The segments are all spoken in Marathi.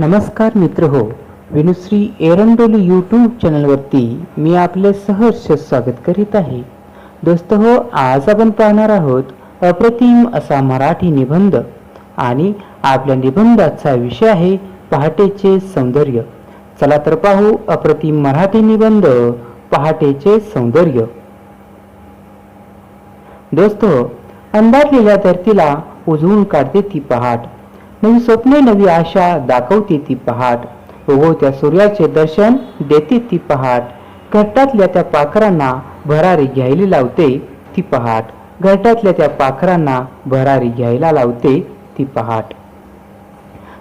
नमस्कार मित्र हो विनुश्री एरंडोली यूट्यूब चॅनलवरती मी आपले सहर्ष स्वागत करीत आहे. दोस्त हो आज आपण पाहणार आहोत अप्रतिम असा मराठी निबंध आणि आपल्या निबंधाचा विषय आहे पहाटेचे सौंदर्य. चला तर पाहू अप्रतिम मराठी निबंध पहाटेचे सौंदर्य. दोस्त हो, अंधारलेल्या धरतीला उजवून काढते ती पहाट. नवी स्वप्ने नवी आशा दाखवते ती पहाट. उगवत्या सूर्याचे दर्शन देते ती पहाट. घरटातल्या त्या पाखरांना भरारी घ्यायला लावते ती पहाट. घरटातल्या त्या पाखरांना भरारी घ्यायला लावते ती पहाट.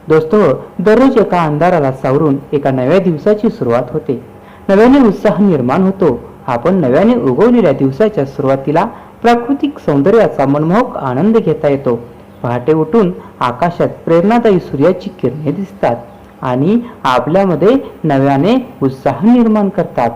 दोस्तो दररोज एका अंधाराला सावरून एका नव्या दिवसाची सुरुवात होते. नव्याने उत्साह निर्माण होतो. आपण नव्याने उगवलेल्या दिवसाच्या सुरुवातीला प्राकृतिक सौंदर्याचा मनमोहक आनंद घेता येतो. पहाटे उठून आकाशात प्रेरणादायी सूर्याची किरणे दिसतात आणि आपल्यामध्ये नव्याने उत्साह निर्माण करतात.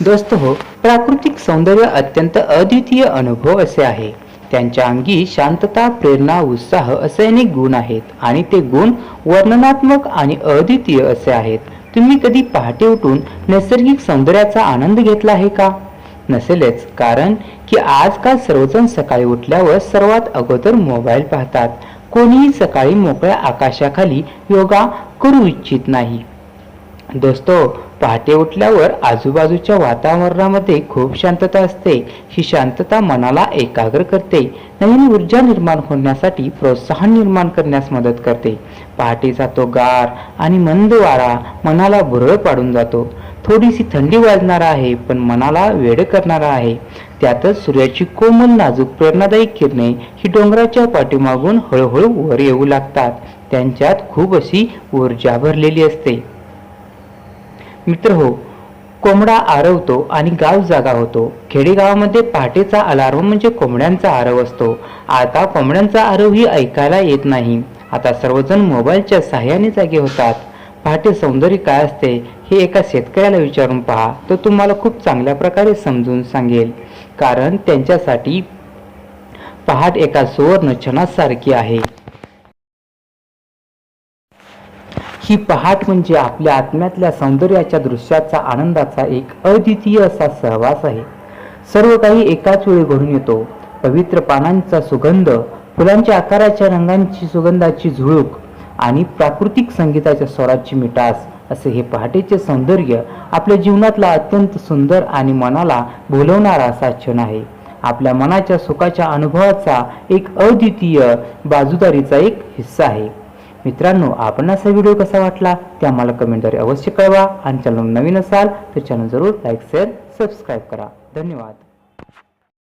दोस्त हो प्राकृतिक सौंदर्य अत्यंत अद्वितीय अनुभव असे आहे. त्यांच्या अंगी शांतता प्रेरणा उत्साह असे अनेक गुण आहेत आणि ते गुण वर्णनात्मक आणि अद्वितीय असे आहेत. तुम्ही कधी पहाटे उठून नैसर्गिक सौंदर्याचा आनंद घेतला आहे का? नसेलच. कारण की आजकाल सर्वजण सकाळी उठल्यावर सर्वात अगोदर मोबाईल पाहतात. कोणीही सकाळी मोकळ्या आकाशाखाली योगा करू इच्छित नाही. दोस्तो पहाटे उठल्यावर आजूबाजूच्या वातावरणामध्ये खूप शांतता असते. ही शांतता मनाला एकाग्र करते. नवीन ऊर्जा निर्माण होण्यासाठी प्रोत्साहन निर्माण करण्यास मदत करते. पहाटेचा तो गार आणि मंद वारा मनाला भुरळ पाडून जातो. थोडीशी थंडी वाजणार आहे पण मनाला वेड करणार आहे. त्यातच सूर्याची कोमल नाजूक प्रेरणादायी किरणे ही डोंगराच्या पाठीमागून हळूहळू वर येऊ लागतात. त्यांच्यात खूप अशी ऊर्जा भरलेली असते. मित्र हो कोंबडा आरवतो आणि गाव जागा होतो. खेडेगावामध्ये पहाटेचा अलार्म म्हणजे कोंबड्यांचा आरव असतो. आता कोंबड्यांचा आरव ही ऐकायला येत नाही. आता सर्वजण मोबाईलच्या सहाय्याने जागे होतात. पहाटे सौंदर्य काय असते? हे एका शेतकऱ्याला विचारून पहा तो तुम्हाला खूप चांगल्या प्रकारे समजून सांगेल. कारण त्यांच्यासाठी पहाट एका सुवर्ण क्षणासारखी आहे. ही पहाट म्हणजे आपल्या आत्म्यातल्या सौंदर्याच्या दृश्याचा आनंदाचा एक अद्वितीय असा सहवास आहे. सर्व काही एकाच वेळी घडून येतो. पवित्र पानांचा सुगंध फुलांच्या आकाराच्या रंगांची सुगंधाची झुळूक आणि प्राकृतिक संगीताच्या स्वराची मिठास असे हे पहाटेचे सौंदर्य आपल्या जीवनातला अत्यंत सुंदर आणि मनाला भुलवणारा असा क्षण आहे. आपल्या मनाच्या सुखाच्या अनुभवाचा एक अद्वितीय बाजूदारीचा एक हिस्सा आहे. मित्रांनो आपण असा व्हिडिओ कसा वाटला ते आम्हाला कमेंटद्वारे अवश्य कळवा आणि चॅनल नवीन असाल तर चॅनल जरूर लाईक शेअर सबस्क्राईब करा. धन्यवाद.